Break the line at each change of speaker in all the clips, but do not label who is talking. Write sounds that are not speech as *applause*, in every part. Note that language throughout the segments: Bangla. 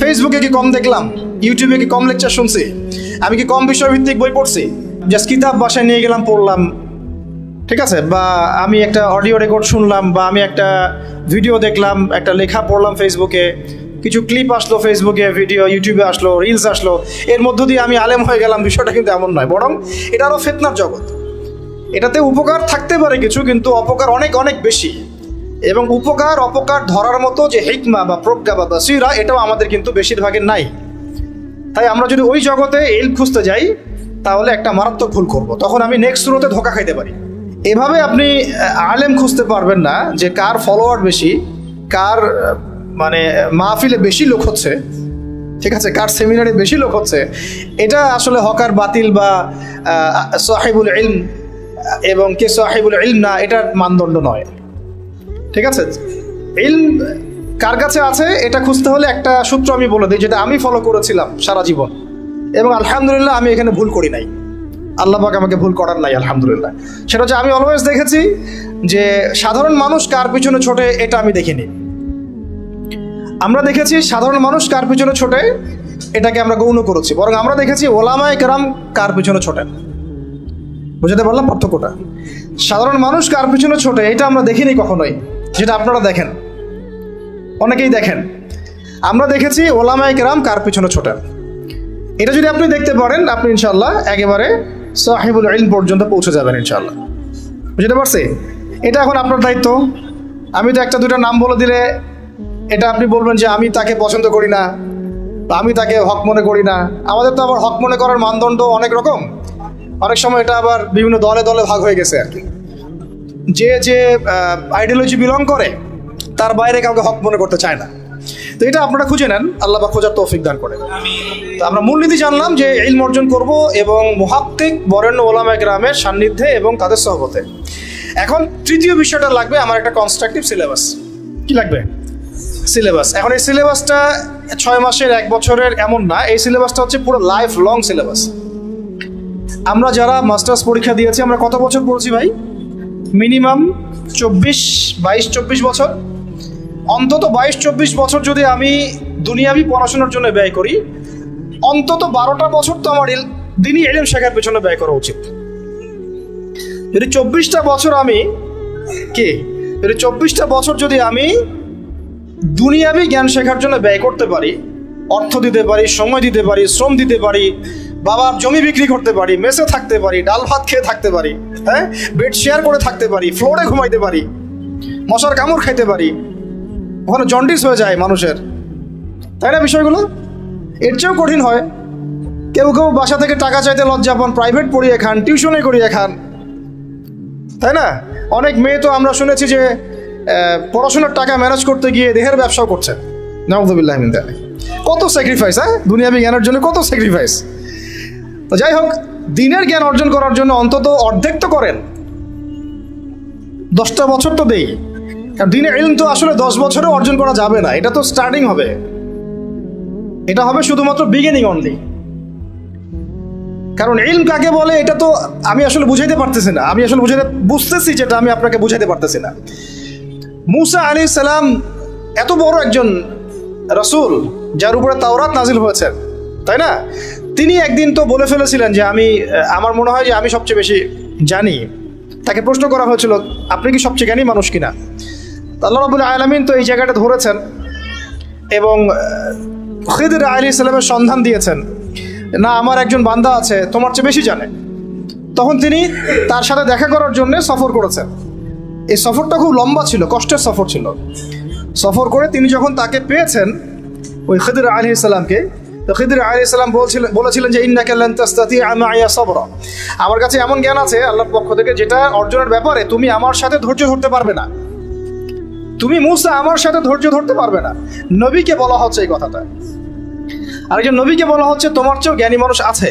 ফেসবুকে কি কম দেখলাম? ইউটিউবে কি কম লেকচার শুনছি? আমি কি কম বিষয়ভিত্তিক বই পড়ছি? জাস্ট কিতাব বাসায় নিয়ে গেলাম, পড়লাম। ঠিক আছে? বা আমি একটা অডিও রেকর্ড শুনলাম, বা আমি একটা ভিডিও দেখলাম, একটা লেখা পড়লাম ফেসবুকে কিছু ক্লিপ আসলো ফেসবুকে ভিডিও ইউটিউবে আসলো রিলস আসলো। এর মধ্য দিয়ে আমি আলেম হয়ে গেলাম, বিষয়টা কিন্তু এমন নয়। বরং এটা আরও ফেতনার জগৎ। এটাতে উপকার থাকতে পারে কিছু, কিন্তু অপকার অনেক অনেক বেশি। এবং উপকার, অপকার ধরার মতো যে হিকমা বা প্রজ্ঞা বা বাসিরা, এটাও আমাদের কিন্তু বেশিরভাগের নাই। তাই আমরা যদি ওই জগতে এল খুঁজতে যাই, তাহলে একটা মারাত্মক ভুল করব। তখন আমি নেক্সট শুরুতে ধোকা খাইতে পারি। এভাবে আপনি আলেম খুঁজতে পারবেন না যে কার ফলোয়ার বেশি, কার মানে মাহফিলে বেশি লোক হচ্ছে, ঠিক আছে? কার সেমিনারে বেশি লোক হচ্ছে, এটা আসলে হকার বাতিল বা সাহেবুল ইলম এবং কে সাহেবুল ইলম না, এটার মানদণ্ড নয়। ঠিক আছে? ইলম কার কাছে আছে এটা খুঁজতে হলে একটা সূত্র আমি বলে দিই, যেটা আমি ফলো করেছিলাম সারা জীবন। এবং আলহামদুলিল্লাহ আমি এখানে ভুল করি নাই। আল্লাহ পাক আমাকে ভুল করার নাই, আলহামদুলিল্লাহ। সেটা হচ্ছে আমি অলওয়েজ দেখেছি যে সাধারণ মানুষ কার পিছনে ছোটে, এটা আমি দেখিনি। আমরা দেখেছি সাধারণ মানুষ কার পিছনে ছোটে, এটাকে আমরা গৌণ করেছি। বরং আমরা দেখেছি ওলামায় কেরাম কার পিছনে ছোটেন বুঝাতে পারলাম পার্থক্যটা? সাধারণ মানুষ কার পিছনে ছোটে, এটা আমরা দেখিনি কখনোই। যেটা আপনারা দেখেন, অনেকেই দেখেন। আমরা দেখেছি ওলামায় কেরাম কার পিছনে ছোটেন। এটা যদি আপনি দেখতে পারেন, আপনি ইনশাল্লাহ একেবারে সাহেবুল ইলম পর্যন্ত পৌঁছে যাবেন ইনশাল্লাহ বুঝতে পারছি? এটা এখন আপনার দায়িত্ব। আমি তো একটা দুটো নাম বলে দিলে এটা আপনি বলবেন যে আমি তাকে পছন্দ করি না, বা আমি তাকে হক মনে করি না। আমাদের তো আবার হক মনে করার মানদণ্ড অনেক রকম। অনেক সময় এটা আবার বিভিন্ন দলে দলে ভাগ হয়ে গেছে আর কি। যে যে আইডিওলজি বিলং করে, তার বাইরে কাউকে হক মনে করতে চায় না। তো এটা আপনারা খুঁজে নেন আল্লাহ বা খোঁজার তৌফিক দান করে। তো আমরা মূলনীতি জানলাম যে ইলম অর্জন করব এবং মুহাক্কিক বরেণ্য ওলামা গ্রামের সান্নিধ্যে এবং তাদের সহবতে। এখন তৃতীয় বিষয়টা লাগবে আমার একটা কনস্ট্রাকটিভ সিলেবাস কি লাগবে? সিলেবাস এখন এই সিলেবাসটা ছয় মাসের, এক বছরের এমন না, এই সিলেবাসটা হচ্ছে পুরো লাইফ লং সিলেবাস আমরা যারা মাস্টার্স পরীক্ষা দিয়েছি, আমরা কত বছর পড়েছি ভাই? মিনিমাম চব্বিশ, বাইশ, চব্বিশ বছর। অন্তত বাইশ, চব্বিশ বছর যদি আমি দুনিয়াবি পড়াশোনার জন্য ব্যয় করি, অন্তত বারোটা বছর তো আমার দিনই এলিম শেখার পেছনে ব্যয় করা উচিত। যদি চব্বিশটা বছর আমি কি? যদি চব্বিশটা বছর যদি আমি দুনিয়াবি জ্ঞান শেখার জন্য ব্যয় করতে পারি, অর্থ দিতে পারি, সময় দিতে পারি, শ্রম দিতে পারি বাবার জমি বিক্রি করতে পারি, মেসে থাকতে পারি, ডাল ভাত খেয়ে থাকতে পারি হ্যাঁ? বেড শেয়ার করে থাকতে পারি, ফ্লোরে ঘুমাইতে পারি, মশার কামড় খাইতে পারি। ওখানে জন্ডিস হয়ে যায় মানুষের। তাই না বিষয়গুলো? এর চেয়েও কঠিন হয়। কেউ কেউ বাসা থেকে টাকা চাইতে লজ্জা পান প্রাইভেট পড়িয়ে খান টিউশনে করিয়ে খান। তাই না? অনেক মেয়ে তো আমরা শুনেছি যে পড়াশোনার টাকা ম্যানেজ করতে গিয়ে দেহের ব্যবসাও করছে। নাউদুবিল্লাহ যালিক। কত স্যাক্রিফাইস হ্যাঁ? দুনিয়াবি জ্ঞানের জন্য কত স্যাক্রিফাইস তো যাই হোক, দিনের জ্ঞান অর্জন করার জন্য অন্তত অর্ধেক তো করেন। দশটা বছর তো দেই। কারণ দিনের ইলম তো আসলে দশ বছরে অর্জন করা যাবে না, এটা তো স্টার্টিং হবে। এটা হবে শুধুমাত্র বিগিনিং অনলি কারণ ইলম কাকে বলে, এটা তো আমি আসলে বুঝাইতে পারতেছি না। আমি আসলে বুঝাইতে বুঝতেছি যেটা, আমি আপনাকে বুঝাইতে পারতেছি না। মুসা আলী সালাম এত বড় একজন রসুল, যার উপরে তাওরাত নাজিল হয়েছে, তাই না? তিনি একদিন তো বলে ফেলেছিলেন যে আমি আমার মনে হয় যে আমি সবচেয়ে বেশি জানি। তাকে প্রশ্ন করা হয়েছিল, আপনি কি সবচেয়ে জ্ঞানী মানুষ কিনা? আল্লাহ রবুল আলমিন তো এই জায়গাটা ধরেছেন এবং খিদির আলী ইসলামের সন্ধান দিয়েছেন, না, আমার একজন বান্দা আছে, তোমার চেয়ে বেশি জানে। তখন তিনি তার সাথে দেখা করার জন্য সফর করেছেন। এই সফরটা খুব লম্বা ছিল, কষ্টের সফর ছিল। সফর করে তিনি যখন তাকে পেয়েছেন, ওই খিদির আলী ইসলামকে তো খিদির ইসলাম বলছিলেন বলেছিলেন যে ইন্না কাল্লান তাস্তাতি আমাইয়া সবরা। আমার কাছে এমন জ্ঞান আছে আল্লাহর পক্ষ থেকে যেটা অর্জনের ব্যাপারে তুমি আমার সাথে ধৈর্য ধরতে পারবে না। তুমি মুসা আমার সাথে ধৈর্য ধরতে পারবে না। নবীকে বলা হচ্ছে এই কথাটা। আরেকজন নবীকে বলা হচ্ছে তোমার চেয়েও জ্ঞানী মানুষ আছে।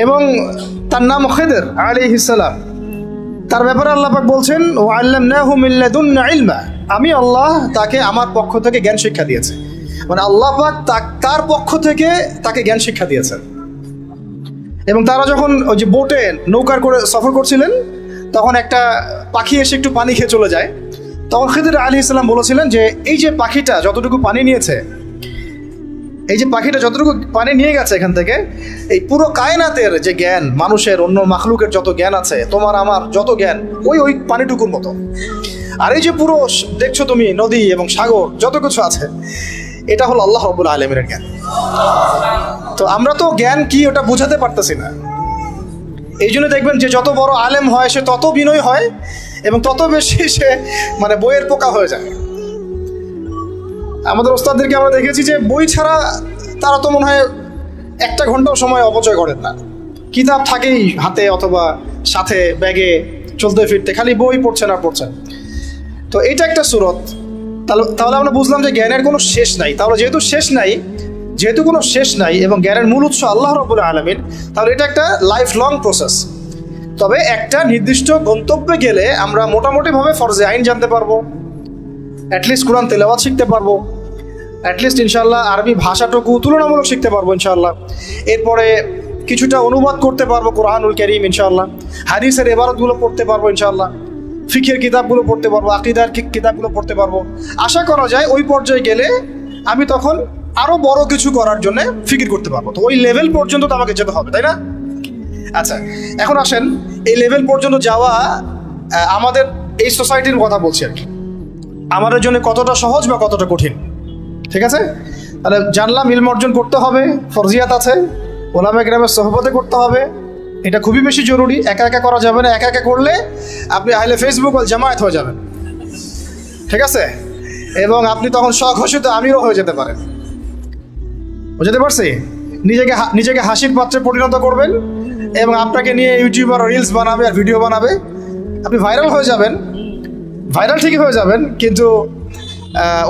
এবং তার নাম খেদের আলী ইসালাম তার ব্যাপারে আল্লাহ বলছেন ও আল্লাহ আমি আল্লাহ তাকে আমার পক্ষ থেকে জ্ঞান শিক্ষা দিয়েছে। মানে আল্লাহ পাক তার পক্ষ থেকে তাকে জ্ঞান শিক্ষা দিয়েছেন। এবং তারা যখন ওই যে বোটে নৌকার করে সফর করছিলেন, তখন একটা পাখি এসে একটু পানি খেয়ে চলে যায়। তখন খিদির আলী ইসলাম বলেছিলেন যে, এই যে পাখিটা যতটুকু পানি নিয়েছে, এই যে পাখিটা যতটুকু পানি নিয়ে গেছে এখান থেকে, এই পুরো কায়নাতের যে জ্ঞান, মানুষের অন্য মাখলুকের যত জ্ঞান আছে, তোমার আমার যত জ্ঞান, ওই ওই পানিটুকুর মতো। আর এই যে পুরো দেখছ তুমি নদী এবং সাগর, যত কিছু আছে এটা হলো আল্লাহ রবুল আলমের জ্ঞান। তো আমরা তো জ্ঞান কি ওটা বোঝাতে পারতেছি না। এই জন্য দেখবেন যে যত বড় আলেম হয়, সে তত বিনয় হয় এবং তত বেশি *laughs* সে মানে বইয়ের পোকা হয়ে যায়। আমাদের ওস্তাদদেরকে আমরা দেখেছি যে বই ছাড়া তারা তো মনে হয় একটা ঘন্টাও সময় অপচয় করেন না। কিতাব থাকেই হাতে অথবা সাথে, ব্যাগে চলতে ফিরতে, খালি বই পড়ছেন আর পড়ছেন। তো এটা একটা সুরত। তাহলে তাহলে আমরা বুঝলাম যে জ্ঞানের কোনো শেষ নাই। তাহলে যেহেতু শেষ নাই, যেহেতু কোনো শেষ নাই এবং জ্ঞানের মূল উৎস আল্লাহ রবুল আলমিন, তাহলে এটা একটা লাইফ লং প্রসেস তবে একটা নির্দিষ্ট গন্তব্যে গেলে আমরা মোটামুটিভাবে ফরজে আইন জানতে পারব। অ্যাটলিস্ট কোরআন তেলাওয়াত শিখতে পারব। অ্যাটলিস্ট ইনশাল্লাহ আরবি ভাষাটুকু তুলনামূলক শিখতে পারব ইনশাল্লাহ এরপরে কিছুটা অনুবাদ করতে পারব কোরআনুল করিম ইনশাল্লাহ হাদিসের এবারতগুলো পড়তে পারব ইনশাল্লাহ ফিখের কিতাবগুলো পড়তে পারব, আকিদার কিতাবগুলো পড়তে পারব। আশা করা যায় ওই পর্যায়ে গেলে আমি তখন আরও বড় কিছু করার জন্য ফিকির করতে পারব। তো ওই লেভেল পর্যন্ত তো আমাকে যেতে হবে, তাই না? আচ্ছা এখন আসেন, এই লেভেল পর্যন্ত যাওয়া আমাদের এই সোসাইটির কথা বলছি আর কি। আমাদের জন্য কতটা সহজ বা কতটা কঠিন? ঠিক আছে? তাহলে জানলাম, ইলম অর্জন করতে হবে, ফরজিয়াত আছে ওলামা গ্রামের সহবতে করতে হবে। এটা খুবই বেশি জরুরি, একা একা করা যাবে না, একা একা করলে আপনি আইলে ফেসবুক ও জামায়াত হয়ে যাবেন। ঠিক আছে? এবং আপনি তখন স্বঘোষিত আমিরও হয়ে যেতে পারেন। বুঝতে পারছি? নিজেকে নিজেকে হাসির পাত্রে পরিণত করবেন এবং আপনাকে নিয়ে ইউটিউবার রিলস বানাবে আর ভিডিও বানাবে। আপনি ভাইরাল হয়ে যাবেন। ভাইরাল ঠিকই হয়ে যাবেন, কিন্তু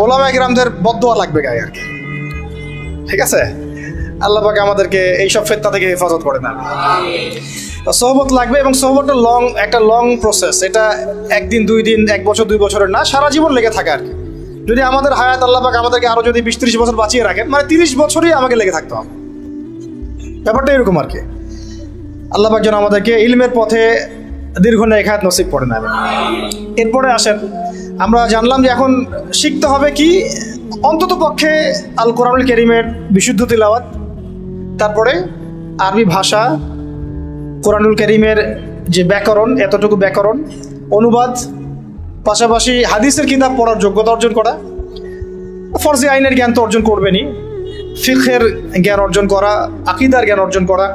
ওলামা গ্রামদের বদোয়া লাগবে গায়ে আর কি। ঠিক আছে? আল্লাহ পাকে আমাদেরকে এইসব ফেতনা থেকে হেফাজত করে না সহবত লাগবে এবং সহবতটা লং একটা লং প্রসেস এটা একদিন, দুই দিন, এক বছর, দুই বছরের না, সারা জীবন লেগে থাকে আর কি। যদি আমাদের হায়াত আল্লাহ পাক আমাদেরকে আরও যদি বিশ ত্রিশ বছর বাঁচিয়ে রাখেন মানে তিরিশ বছরই আমাকে লেগে থাকতে হবে। ব্যাপারটা এরকম আর কি। আল্লাহ পাক যেন আমাদেরকে ইলমের পথে দীর্ঘ নেখায়াত নসিব করে নেবে এরপরে আসেন, আমরা জানলাম যে এখন শিখতে হবে কি, অন্তত পক্ষে আল কোরআনুল করিমের বিশুদ্ধ তিলাওয়াত তারপরে আরবি ভাষা, কোরআনুল করিমের যে ব্যাকরণ, এতটুকু ব্যাকরণ, অনুবাদ, পাশাপাশি হাদিসের কিতাব পড়ার যোগ্যতা অর্জন করা ফরজি আইনের জ্ঞান তো অর্জন করবেনই ফিখের জ্ঞান অর্জন করা, আকিদার জ্ঞান অর্জন করা,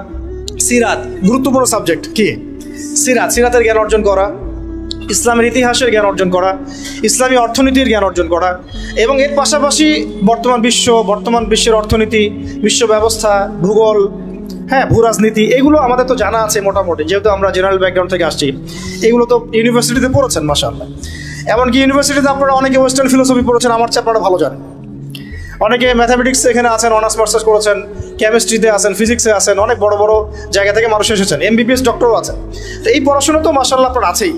সিরাত, গুরুত্বপূর্ণ সাবজেক্ট কি? সিরাত, সিরাতের জ্ঞান অর্জন করা ইসলামের ইতিহাসের জ্ঞান অর্জন করা, ইসলামী অর্থনীতির জ্ঞান অর্জন করা এবং এর পাশাপাশি বর্তমান বিশ্ব, বর্তমান বিশ্বের অর্থনীতি, বিশ্ব ব্যবস্থা, ভূগোল হ্যাঁ ভূ রাজনীতি, এগুলো আমাদের তো জানা আছে মোটামুটি, যেহেতু আমরা জেনারেল ব্যাকগ্রাউন্ড থেকে আসছি, এগুলো তো ইউনিভার্সিটিতে পড়েছেন মাসাল্লাহ এমনকি ইউনিভার্সিটিতে আপনারা অনেকে ওয়েস্টার্ন ফিলোসফি পড়েছেন, আমার চেয়ে আপনারা ভালো জানেন। অনেকে ম্যাথামেটিক্স এখানে আছেন অনার্স মাস্টার্স করেছেন কেমিস্ট্রিতে আছেন ফিজিক্সে আছেন, অনেক বড় বড় জায়গা থেকে মানুষ এসেছেন এমবিবিএস ডক্টরও আছেন। তো এই পড়াশোনা তো মাসাল্লাহ আপনার আছেই।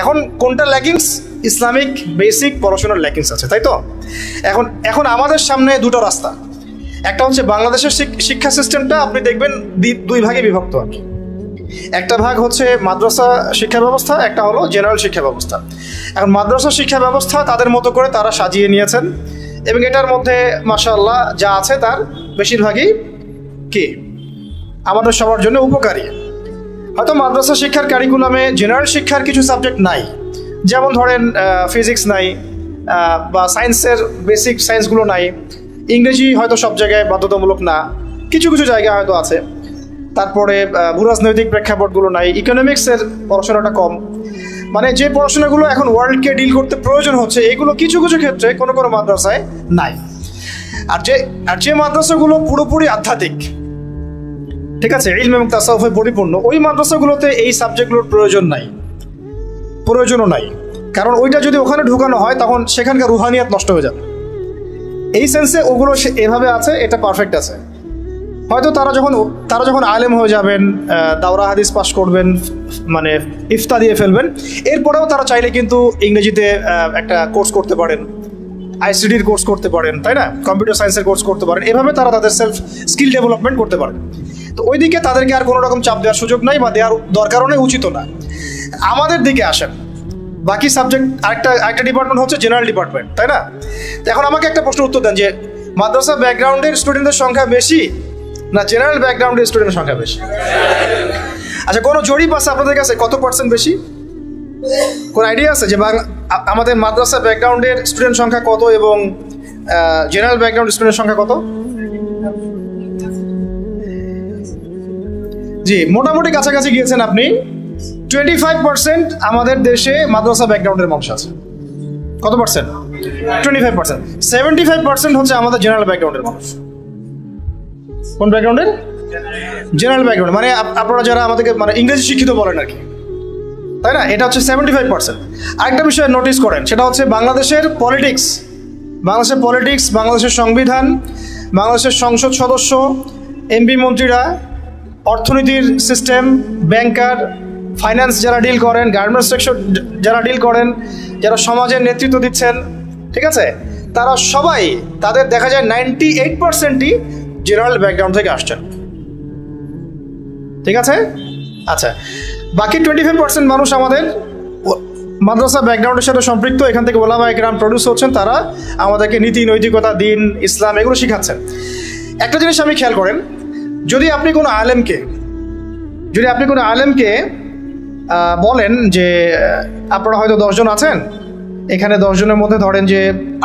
এখন কোনটা ল্যাকিংস ইসলামিক বেসিক পড়াশোনার ল্যাকিংস আছে, তাই তো? এখন এখন আমাদের সামনে দুটো রাস্তা। একটা হচ্ছে বাংলাদেশের শিক্ষা সিস্টেমটা আপনি দেখবেন দুই ভাগে বিভক্ত আর কি। একটা ভাগ হচ্ছে মাদ্রাসা শিক্ষা ব্যবস্থা, একটা হলো জেনারেল শিক্ষা ব্যবস্থা। এখন মাদ্রাসা শিক্ষা ব্যবস্থা তাদের মতো করে তারা সাজিয়ে নিয়েছেন, এবং এটার মধ্যে, মাশাআল্লাহ, যা আছে তার বেশিরভাগই কি? আমাদের সবার জন্য উপকারী। হয়তো মাদ্রাসা শিক্ষার কারিকুলামে জেনারেল শিক্ষার কিছু সাবজেক্ট নাই। যেমন ধরেন ফিজিক্স নাই বা সায়েন্সের বেসিক সায়েন্সগুলো নাই। ইংরেজি হয়তো সব জায়গায় বাধ্যতামূলক না। কিছু কিছু জায়গায় হয়তো আছে। তারপরে ভূরাজনৈতিক প্রেক্ষাপটগুলো নাই। ইকোনমিক্সের পড়াশোনাটা কম। মানে যে পড়াশোনাগুলো এখন ওয়ার্ল্ডকে ডিল করতে প্রয়োজন হচ্ছে, এগুলো কিছু কিছু ক্ষেত্রে কোনো কোনো মাদ্রাসায় নাই। আর যে আর যে মাদ্রাসাগুলো পুরোপুরি আধ্যাত্মিক ঠিক আছে, ইলম এবং তাসাউফে পরিপূর্ণ। ওই মাদ্রাসাগুলোতে এই সাবজেক্টগুলোর প্রয়োজন নাই। প্রয়োজনও নাই। কারণ ওইটা যদি ওখানে ঢুকানো হয়, তখন সেখানকার রুহানিয়াত নষ্ট হয়ে যাবে। এই সেন্সে ওগুলো এভাবে আছে, এটা পারফেক্ট আছে। হয়তো তারা যখন তারা যখন আলেম হয়ে যাবেন দাওরা হাদিস পাস করবেন মানে ইফতা দিয়ে ফেলবেন, এরপরেও তারা চাইলে কিন্তু ইংরেজিতে একটা কোর্স করতে পারেন। আইসিডির কোর্স করতে পারেন, তাই না? কম্পিউটার সায়েন্সের কোর্স করতে পারেন। এভাবে তারা তাদের সেলফ স্কিল ডেভেলপমেন্ট করতে পারেন। তো ওইদিকে তাদেরকে আর কোনো রকম চাপ দেওয়ার সুযোগ নাই বা দেওয়ার দরকারও নেই উচিত না। আমাদের দিকে আসেন। বাকি সাবজেক্ট আরেকটা আরেকটা ডিপার্টমেন্ট হচ্ছে জেনারেল ডিপার্টমেন্ট তাই না? তো এখন আমাকে একটা প্রশ্ন উত্তর দেন যে, মাদ্রাসা ব্যাকগ্রাউন্ডের স্টুডেন্টদের সংখ্যা বেশি না জেনারেল ব্যাকগ্রাউন্ডের স্টুডেন্টের সংখ্যা বেশি? আচ্ছা কোনো জরিপ আছে আপনাদের কাছে? কত পার্সেন্ট বেশি? কোন আইডিয়া আছে যে আমাদের মাদ্রাসা ব্যাকগ্রাউন্ডের স্টুডেন্ট সংখ্যা কত এবং জেনারেল ব্যাকগ্রাউন্ড স্টুডেন্টের সংখ্যা কত? জি, মোটামুটি কাছাকাছি গিয়েছেন আপনি। টোয়েন্টি ফাইভ পার্সেন্ট আমাদের দেশে মাদ্রাসা ব্যাকগ্রাউন্ডের মানুষ আছে। কত percent twenty five percent seventy five percent হচ্ছে আমাদের জেনারেল ব্যাকগ্রাউন্ডের মানুষ। কোন ব্যাকগ্রাউন্ডের জেনারেল ব্যাকগ্রাউন্ড মানে আপনারা যারা আমাদেরকে মানে ইংরেজি শিক্ষিত বলেন আর কি। তাই না? এটা হচ্ছে সেভেন্টি ফাইভ পার্সেন্ট আরেকটা বিষয় নোটিস করেন, সেটা হচ্ছে বাংলাদেশের পলিটিক্স বাংলাদেশের পলিটিক্স বাংলাদেশের সংবিধান, বাংলাদেশের সংসদ সদস্য এমপি মন্ত্রীরা অর্থনীতির সিস্টেম ব্যাংকার ফাইন্যান্স যারা ডিল করেন গার্মেন্টস সেক্টর যারা ডিল করেন, যারা সমাজের নেতৃত্ব দিচ্ছেন, ঠিক আছে? তারা সবাই, তাদের দেখা যায় নাইনটি এইট পার্সেন্টই জেনারেল ব্যাকগ্রাউন্ড থেকে আসছেন। ঠিক আছে? আচ্ছা বাকি টোয়েন্টি ফাইভ পার্সেন্ট মানুষ আমাদের মাদ্রাসা ব্যাকগ্রাউন্ডের সাথে সম্পৃক্ত, এখান থেকে ওলামা একরাম প্রডিউস হচ্ছেন, তারা আমাদেরকে নীতি, নৈতিকতা, দিন, ইসলাম, এগুলো শিখাচ্ছেন। একটা জিনিস আমি খেয়াল করেন যদি আপনি কোনো আলেমকে, যদি আপনি কোনো আলেমকে বলেন যে আপনারা হয়তো দশজন আছেন, এখানে দশজনের মধ্যে ধরেন যে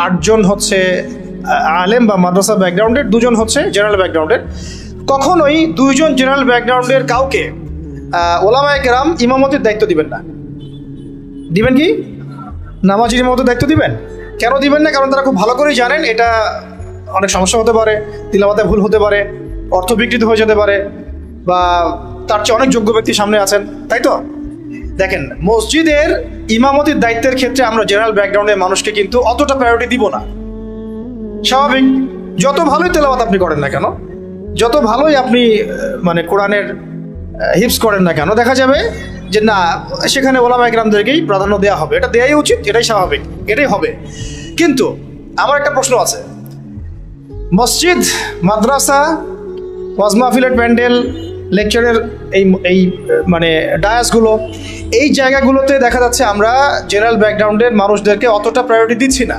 আটজন হচ্ছে আলেম বা মাদ্রাসা ব্যাকগ্রাউন্ডের দুজন হচ্ছে জেনারেল ব্যাকগ্রাউন্ডের কখনোই দুইজন জেনারেল ব্যাকগ্রাউন্ডের কাউকে ওলামায়ে কেরাম ইমামতির দায়িত্ব দিবেন না। দিবেন কি? নামাজির ইমামতের দায়িত্ব দিবেন? কেন দিবেন না? কারণ তারা খুব ভালো করেই জানেন, এটা অনেক সমস্যা হতে পারে তিলাবাতে ভুল হতে পারে। অর্থ বিকৃত হয়ে যেতে পারে বা তার চেয়ে অনেক যোগ্য ব্যক্তি সামনে আছেন, তাই তো? দেখেন, মসজিদের ইমামতির দায়িত্বের ক্ষেত্রে আমরা জেনারেল ব্যাকগ্রাউন্ডের মানুষকে কিন্তু অতটা প্রায়োরিটি দিব না। স্বাভাবিক, যত ভালোই তেলাওয়াত আপনি করেন না কেন, যত ভালোই আপনি মানে কোরআনের হিপস করেন না কেন, দেখা যাবে যে না, সেখানে ওলামা একরামদেরকেই প্রাধান্য দেওয়া হবে। এটা দেওয়াই উচিত, এটাই স্বাভাবিক, এটাই হবে। কিন্তু আমার একটা প্রশ্ন আছে। মসজিদ, মাদ্রাসা ওয়াজ মাহফিলের প্যান্ডেল লেকচারের এই এই মানে ডায়াসগুলো এই জায়গাগুলোতে দেখা যাচ্ছে আমরা জেনারেল ব্যাকগ্রাউন্ডের মানুষদেরকে অতটা প্রায়োরিটি দিচ্ছি না।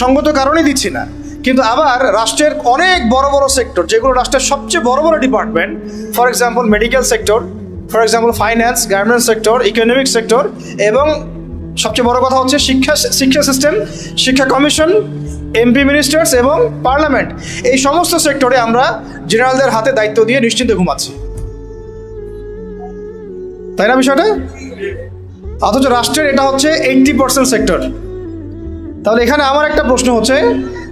সঙ্গত কারণেই দিচ্ছি না। কিন্তু আবার রাষ্ট্রের অনেক বড় বড় সেক্টর যেগুলো রাষ্ট্রের সবচেয়ে বড় বড় department for example medical sector for example finance garments sector economic sector এবং সবচেয়ে বড় কথা হচ্ছে শিক্ষা শিক্ষা সিস্টেম শিক্ষা কমিশন এমপি মিনিস্টার্স এবং পার্লামেন্ট এই সমস্ত সেক্টরে আমরা জেনারেলদের হাতে দায়িত্ব দিয়ে নিশ্চিন্তে ঘুমাচ্ছি। তাই না বিষয়টা? অথচ রাষ্ট্রের এটা হচ্ছে এইটটি পার্সেন্ট সেক্টর তাহলে এখানে আমার একটা প্রশ্ন হচ্ছে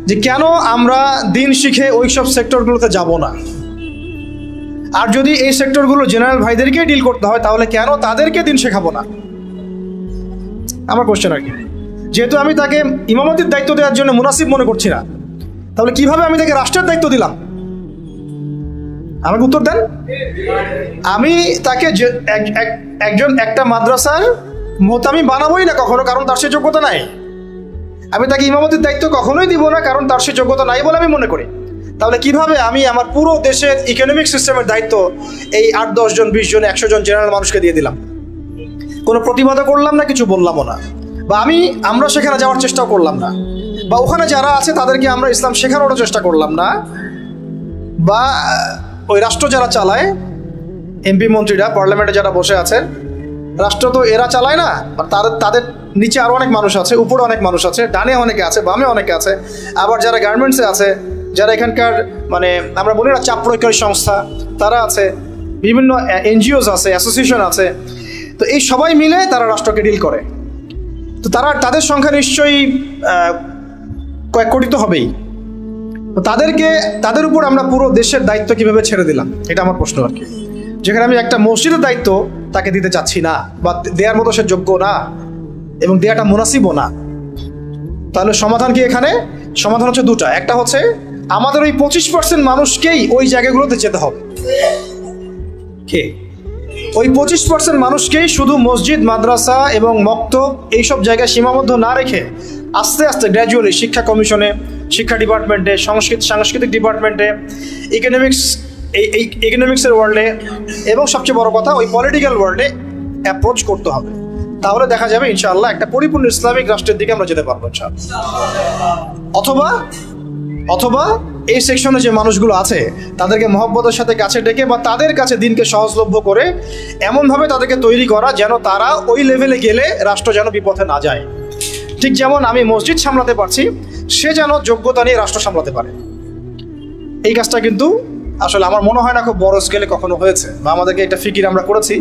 যে কেন আমরা দিন শিখে ওই সব সেক্টরগুলোতে যাব না? আর যদি এই সেক্টরগুলো জেনারেল ভাইদেরকে ডিল করতে হয়, তাহলে কেন তাদেরকে দিন শেখাবো না? আমার কোশ্চেন আর কি। যেহেতু আমি তাকে ইমামতির দায়িত্ব দেওয়ার জন্য মুনাসিব মনে করছি না, তাহলে কীভাবে আমি তাকে রাষ্ট্রের দায়িত্ব দিলাম? আমাকে উত্তর দেন। আমি তাকে একজন একটা মাদ্রাসার মোতামি বানাবোই না কখনো, কারণ তার সে যোগ্যতা নাই। আমি তাকে ইমামতির দায়িত্ব কখনোই দিব না, কারণ তার সে যোগ্যতা নাই বলে আমি মনে করি। তাহলে কীভাবে আমি আমার পুরো দেশের ইকোনমিক সিস্টেমের দায়িত্ব এই আট, দশ জন, বিশ জন, একশো জন জেনারেল মানুষকে দিয়ে দিলাম? কোনো প্রতিবাদও করলাম না, কিছু বললামও না। বা আমি, আমরা সেখানে যাওয়ার চেষ্টাও করলাম না। বা ওখানে যারা আছে তাদেরকে আমরা ইসলাম শেখানোরও চেষ্টা করলাম না। বা, ওই রাষ্ট্র যারা চালায়, এমপি মন্ত্রীরা, পার্লামেন্টে যারা বসে আছে রাষ্ট্র তো এরা চালায় না তাদের তাদের নিচে আরও অনেক মানুষ আছে, উপরে অনেক মানুষ আছে, ডানে অনেকে আছে, বামে অনেকে আছে। আবার যারা গার্মেন্টসে আছে, যারা এখানকার মানে আমরা বলি না চাপ প্রয়োগকারী সংস্থা, তারা আছে, বিভিন্ন এনজিওস আছে, অ্যাসোসিয়েশন আছে। তো এই সবাই মিলে তারা রাষ্ট্রকে ডিল করে। তো তারা তাদের সংখ্যা নিশ্চয়ই কয়েক কোটি তো হবেই। তো তাদেরকে, তাদের উপর আমরা পুরো দেশের দায়িত্ব কীভাবে ছেড়ে দিলাম? এটা আমার প্রশ্ন আর কি। যেখানে আমি একটা মসজিদের দায়িত্ব তাকে দিতে চাচ্ছি না, বা দেওয়ার মতো সে যোগ্য না, এবং দেওয়াটা মুনাসিবও না। তাহলে সমাধান কি এখানে? সমাধান হচ্ছে দুটা। একটা হচ্ছে, আমাদের ওই পঁচিশ পার্সেন্ট মানুষকেই ওই জায়গাগুলোতে যেতে হবে। কে? ওই পঁচিশ পার্সেন্ট মানুষকেই শুধু মসজিদ, মাদ্রাসা এবং মক্তব এইসব জায়গায় সীমাবদ্ধ না রেখে আস্তে আস্তে গ্র্যাজুয়ালি শিক্ষা কমিশনে, শিক্ষা ডিপার্টমেন্টে সংস্কৃত, সাংস্কৃতিক ডিপার্টমেন্টে ইকোনমিক্স এই এই ইকোনমিক্সের ওয়ার্ল্ডে এবং সবচেয়ে বড় কথা ওই পলিটিক্যাল ওয়ার্ল্ডে অ্যাপ্রোচ করতে হবে। তাহলে দেখা যাবে ইনশাআল্লাহ একটা পরিপূর্ণ ইসলামিক রাষ্ট্রের দিকে আমরা যেতে পারব ইনশাআল্লাহ। অথবা অথবা এই সেকশনে যে মানুষগুলো আছে, তাদেরকে মহব্বতের সাথে কাছে ডেকে বা তাদের কাছে দিনকে সহজলভ্য করে এমনভাবে তাদেরকে তৈরি করা যেন তারা ওই লেভেলে গেলে রাষ্ট্র যেন বিপথে না যায়। ঠিক যেমন আমি মসজিদ সামলাতে পারছি, সে যেন যোগ্যতা নিয়ে রাষ্ট্র সামলাতে পারে। এই কাজটা কিন্তু আসলে আমার মনে হয় না খুব বড় স্কেলে কখনো হয়েছে বা আমাদেরকে একটা ফিকির আমরা করেছি।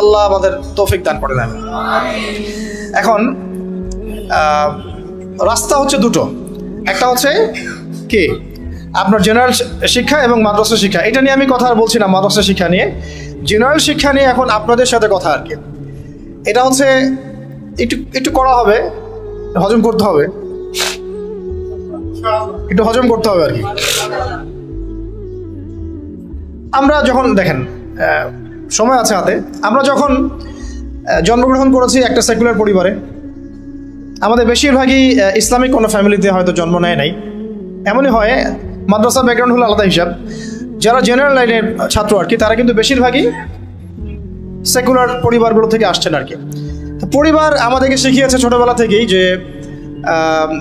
আল্লাহ আমাদের তৌফিক দান করে দেন। এখন রাস্তা হচ্ছে দুটো। একটা হচ্ছে কি? আপনার জেনারেল শিক্ষা এবং মাদ্রাসা শিক্ষা। এটা নিয়ে আমি কথা আর বলছি না, মাদ্রাসা শিক্ষা নিয়ে। জেনারেল শিক্ষা নিয়ে এখন আপনাদের সাথে কথা আর কি। এটা হচ্ছে একটু একটু করা হবে, হজম করতে হবে। একটু হজম করতে হবে আর কি। আমরা যখন, দেখেন সময় আছে হাতে। আমরা যখন জন্মগ্রহণ করেছি একটা সেকুলার পরিবারে আমাদের বেশিরভাগই ইসলামিক কোনো ফ্যামিলিতে হয়তো জন্ম নেয় নাই। এমনই হয়, মাদ্রাসা ব্যাকগ্রাউন্ড হলো আলাদা হিসাব। যারা জেনারেল লাইনের ছাত্র আর কি, তারা কিন্তু বেশিরভাগই সেকুলার পরিবারগুলো থেকে আসছেন আর কি। পরিবার আমাদেরকে শিখিয়েছে ছোটবেলা থেকেই যে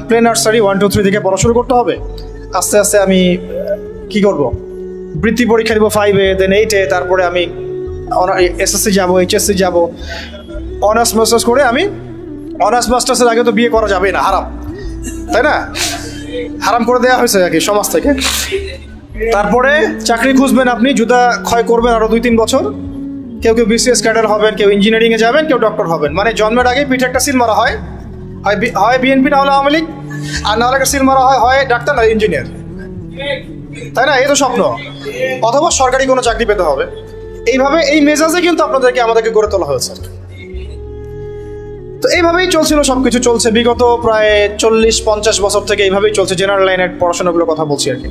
play nursery one two three থেকে পড়াশুরু করতে হবে। আস্তে আস্তে আমি কি করব? বৃত্তি পরীক্ষা দিব ফাইভে দেন এইটে তারপরে আমি এসএসসি যাব এইচএসসি যাব। অনার্স মাস্টার্স করে আমি অনার্স মাস্টার্সের আগে তো বিয়ে করা যাবে না, হারাম। তাই না? হারাম করে দেওয়া হয়েছে আর সমাজ থেকে। তারপরে চাকরি খুঁজবেন আপনি, জুতা ক্ষয় করবেন আরও দুই তিন বছর। কেউ কেউ বিসিএস ক্যাডার হবেন, কেউ ইঞ্জিনিয়ারিংয়ে যাবেন, কেউ ডক্টর হবেন। মানে জন্মের আগে পিঠে একটা সিল মারা হয়। হয় বিএনপি না হলে আওয়ামী লীগ, আর না হলে একটা সিল মারা হয় হয় ডাক্তার, না ইঞ্জিনিয়ার তাই না? এই তো স্বপ্ন। অথবা সরকারি কোনো চাকরি পেতে হবে। এইভাবে এই মেজাজে কিন্তু আপনাদেরকে আমাদেরকে গড়ে তোলা হয়েছে। এইভাবেই চলছিল সবকিছু, চলছে। বিগত প্রায় চল্লিশ, পঞ্চাশ বছর থেকে এইভাবেই চলছে জেনারেল লাইনের পড়াশোনাগুলোর কথা বলছি আর কি।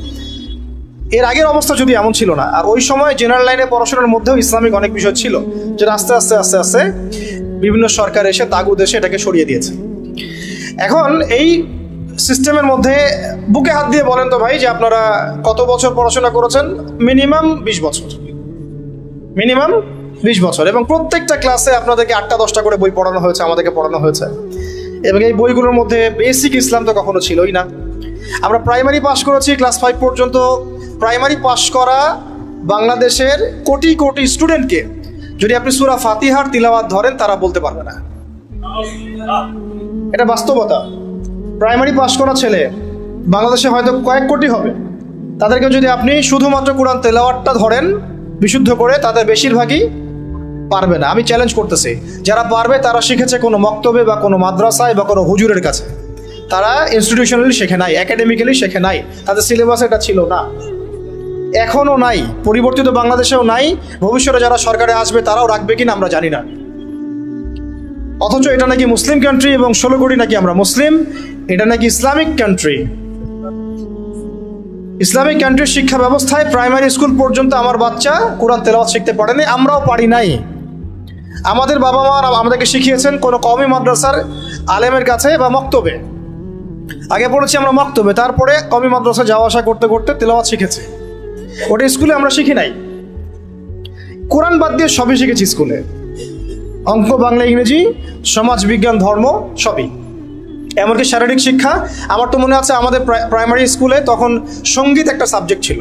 এর আগের অবস্থা যদি এমন ছিল না, আর ওই সময় জেনারেল লাইনে পড়াশোনার মধ্যেও ইসলামিক অনেক বিষয় ছিল যেটা আস্তে আস্তে আস্তে আস্তে বিভিন্ন সরকার এসে তাগুদ এসে এটাকে সরিয়ে দিয়েছে। এখন এই সিস্টেমের মধ্যে বুকে হাত দিয়ে বলেন তো ভাই যে আপনারা কত বছর পড়াশোনা করেছেন? মিনিমাম বিশ বছর। মিনিমাম বিশ বছর এবং প্রত্যেকটা ক্লাসে আপনাদেরকে আটটা, দশটা করে বই পড়ানো হয়েছে, আমাদেরকে পড়ানো হয়েছে। এবং এই বইগুলোর মধ্যে বেসিক ইসলাম তো কখনো ছিলই না। আমরা প্রাইমারি পাস করেছি ক্লাস ফাইভ পর্যন্ত। প্রাইমারি পাস করা বাংলাদেশের কোটি কোটি স্টুডেন্টকে যদি আপনি সুরা ফাতিহার তিলাওয়াত ধরেন, তারা বলতে পারবে না। এটা বাস্তবতা। প্রাইমারি পাস করা ছেলে বাংলাদেশে হয়তো কয়েক কোটি হবে। তাদেরকে যদি আপনি শুধুমাত্র কোরআন তেলাওয়াতটা ধরেন, বিশুদ্ধ করে, তাদের বেশিরভাগই পারবে না। আমি চ্যালেঞ্জ করতেছি। যারা পারবে, তারা শিখেছে কোনো মক্তবে বা কোনো মাদ্রাসায় বা কোনো হুজুরের কাছে। তারা ইনস্টিটিউশনালি শেখে নাই একাডেমিক্যালি শেখে নাই। তাদের সিলেবাস এটা ছিল না। এখনও নাই, পরিবর্তিত বাংলাদেশেও নাই। ভবিষ্যতে যারা সরকারে আসবে, তারাও রাখবে কিনা আমরা জানি না। অথচ এটা নাকি মুসলিম কান্ট্রি এবং ষোলো কোটি নাকি আমরা মুসলিম। এটা নাকি ইসলামিক কান্ট্রি ইসলামিক কান্ট্রির শিক্ষা ব্যবস্থায় প্রাইমারি স্কুল পর্যন্ত আমার বাচ্চা কোরআন তেলাওয়াত শিখতে পারেনি, আমরাও পারি নাই। আমাদের বাবা মা আমাদেরকে শিখিয়েছেন কোনো কমি মাদ্রাসার আলেমের কাছে বা মক্তবে। আগে পড়েছি আমরা মক্তবে, তারপরে কমি মাদ্রাসা যাওয়া আসা করতে করতে তেলাওয়াত শিখেছি। ওটা স্কুলে আমরা শিখি নাই। কোরআন বাদ দিয়ে সবই শিখেছি স্কুলে। অঙ্ক, বাংলা, ইংরেজি, সমাজ, বিজ্ঞান, ধর্ম, সবই। এমনকি শারীরিক শিক্ষা, আমার তো মনে আছে আমাদের প্রাই- প্রাইমারি স্কুলে তখন সংগীত একটা সাবজেক্ট ছিল।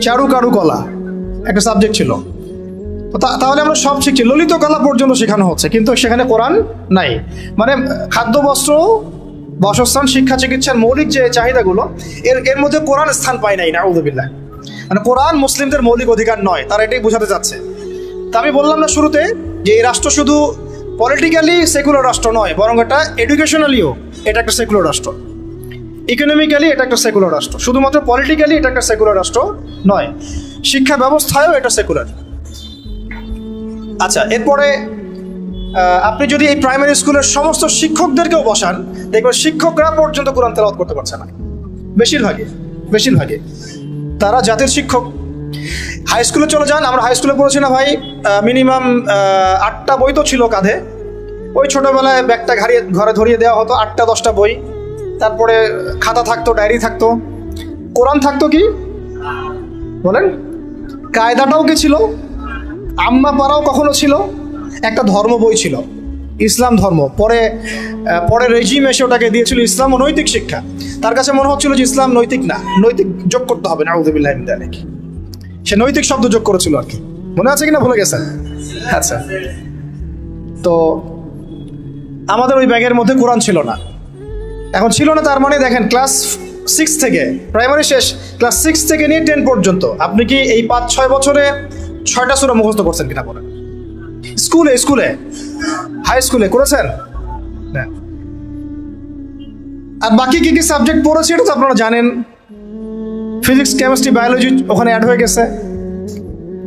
চারু কারু কলা একটা সাবজেক্ট ছিল। তাহলে আমরা সব শিখছি। ললিত কলা পর্যন্ত শেখানো হচ্ছে, কিন্তু সেখানে কোরআন নাই। মানে খাদ্য, বস্ত্র, বাসস্থান, শিক্ষা, চিকিৎসার মৌলিক যে চাহিদাগুলো, এর এর মধ্যে কোরআন স্থান পায় নাই না উদবিল্লা মানে কোরআন মুসলিমদের মৌলিক অধিকার নয়, তারা এটাই বোঝাতে চাচ্ছে। তা আমি বললাম না শুরুতে যে এই রাষ্ট্র শুধু পলিটিক্যালি সেকুলার রাষ্ট্র নয়, বরং এটা এডুকেশনালিও এটা একটা সেকুলার রাষ্ট্র। ইকোনমিক্যালি এটা একটা সেকুলার রাষ্ট্র। শুধুমাত্র পলিটিক্যালি এটা একটা সেকুলার রাষ্ট্র নয়, শিক্ষা ব্যবস্থায়ও এটা সেকুলার আচ্ছা এরপরে আপনি যদি এই প্রাইমারি স্কুলের সমস্ত শিক্ষকদেরকেও বসান, দেখবেন শিক্ষকরা পর্যন্ত কোরআন তেলাওয়াত করতে পারছে না। বেশিরভাগই বেশিরভাগই। তারা জাতির শিক্ষক। হাই স্কুলে চলে যান, আমরা হাই স্কুলে পড়েছি না ভাই মিনিমাম আটটা বই তো ছিল কাঁধে। ওই ছোটোবেলায় ব্যাগটা ঘাড়িয়ে, ঘরে ধরিয়ে দেওয়া হতো, আটটা, দশটা বই। তারপরে খাতা থাকতো, ডায়েরি থাকতো। কোরআন থাকতো কি? বলেন। কায়দাটাও কি ছিল? আম্মা পাড়াও কখনো ছিল? একটা ধর্ম বই ছিল, ইসলাম ধর্ম। পরে পরে রেজিম এসে ওটাকে দিয়েছিল ইসলাম ও নৈতিক শিক্ষা। তার কাছে মনে হচ্ছিল যে ইসলাম নৈতিক না, নৈতিক যোগ করতে হবে না আউদুবিল্লাহ যালিক। সে নৈতিক শব্দ যোগ করেছিল আর কি। মনে আছে কিনা ভুলে গেছেন? আচ্ছা। তো, আমাদের ওই ব্যাগের মধ্যে কোরআন ছিল না। এখন ছিল না তার মানে দেখেন, ক্লাস সিক্স থেকে প্রাইমারি শেষ, ক্লাস সিক্স থেকে নিয়ে টেন পর্যন্ত। আপনি কি এই পাঁচ ছয় বছরে ছয়টা সুরা মুখস্থ করছেন কিনা বলেন। স্কুলে স্কুলে। হাই স্কুলে করেছেন? আর বাকি কি কি সাবজেক্ট পড়েছি এটা তো আপনারা জানেন। ফিজিক্স কেমিস্ট্রি বায়োলজি ওখানে অ্যাড হয়ে গেছে।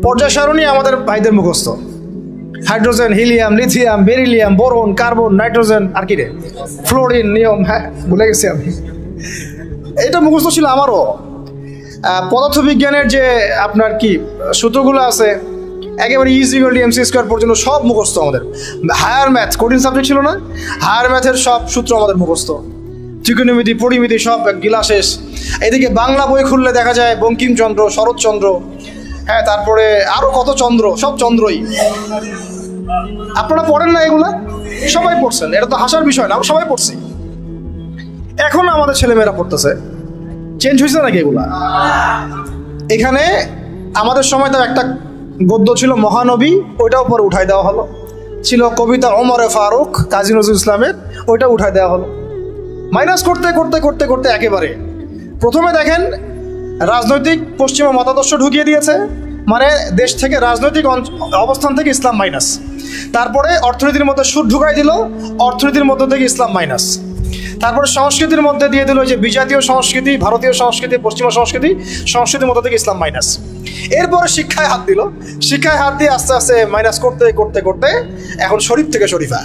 পর্যায় সারণী আমাদের ভাইদের মুখস্থ। Hydrogen helium lithium beryllium boron carbon nitrogen আর কি রে? ফ্লোরিন নিয়ম হ্যাঁ ভুলে গেছি আমি। এটা মুখস্থ ছিল আমারও। পদার্থবিজ্ঞানের যে আপনার কি সূত্রগুলো আছে, একেবারে ইজি ইকুয়াল এমসি স্কোয়ার পর্যন্ত সব মুখস্থ আমাদের। হায়ার ম্যাথ কঠিন সাবজেক্ট ছিল না হায়ার ম্যাথের সব সূত্র আমাদের মুখস্থ। ত্রিকোণমিতি, পরিমিতি সব গিলা শেষ। এদিকে বাংলা বই খুললে দেখা যায় বঙ্কিমচন্দ্র, শরৎচন্দ্র হ্যাঁ তারপরে আরও কত চন্দ্র, সব চন্দ্রই। আপনারা পড়েন না এগুলা? সবাই পড়ছেন, এটা তো হাসার বিষয় না সবাই পড়ছি। এখন আমাদের ছেলেমেয়েরা পড়তেছে। চেঞ্জ হয়েছে নাকি এগুলা? এখানে আমাদের সময় তো একটা গদ্য ছিল মহানবী, ওইটাও পরে উঠাই দেওয়া হলো। ছিল কবিতা ওমরে ফারুক, কাজী নজরুল ইসলামের, ওইটা উঠাই দেওয়া হলো। মাইনাস করতে করতে করতে করতে একেবারে। প্রথমে দেখেন, রাজনৈতিক পশ্চিমা মতাদর্শ ঢুকিয়ে দিয়েছে মানে দেশ থেকে রাজনৈতিক অবস্থান থেকে ইসলাম মাইনাস। তারপরে অর্থনীতির মধ্যে সুদ ঢুকাই দিল, অর্থনীতির মধ্য থেকে ইসলাম মাইনাস। তারপরে সংস্কৃতির মধ্যে দিয়ে দিল যে বিজাতীয় সংস্কৃতি, ভারতীয় সংস্কৃতি, পশ্চিমা সংস্কৃতি, সংস্কৃতির মধ্যে থেকে ইসলাম মাইনাস এরপরে শিক্ষায় হাত দিল। শিক্ষায় হাত দিয়ে আস্তে আস্তে মাইনাস করতে করতে করতে এখন শরীফ থেকে শরীফা।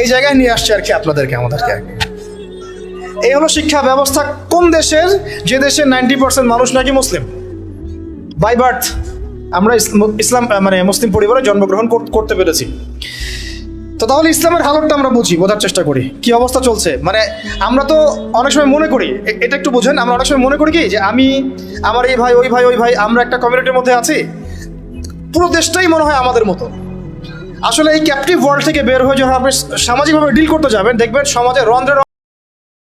এই জায়গায় নিয়ে আসছে আর কি আপনাদেরকে, আমাদেরকে আর কি। এই হলো শিক্ষা ব্যবস্থা। কোন দেশের? যে দেশের নাইনটি পার্সেন্ট মানুষ নাকি মুসলিম? বাই বার্থ আমরা ইসলাম মানে মুসলিম পরিবারে জন্মগ্রহণ করতে পেরেছি। তো তাহলে ইসলামের হালতটা আমরা বুঝি, বোঝার চেষ্টা করি। কি অবস্থা চলছে? মানে আমরা তো অনেক সময় মনে করি এটা একটু বোঝেন, আমরা অনেক সময় মনে করি কি যে আমি, আমার এই ভাই, ওই ভাই ওই ভাই, আমরা একটা কমিউনিটির মধ্যে আছি, পুরো দেশটাই মনে হয় আমাদের মতো। আসলে এই ক্যাপটিভ ওয়ার্ল্ড থেকে বের হয়ে যখন আপনি সামাজিকভাবে ডিল করতে যাবেন, দেখবেন সমাজে রন্ধ্রে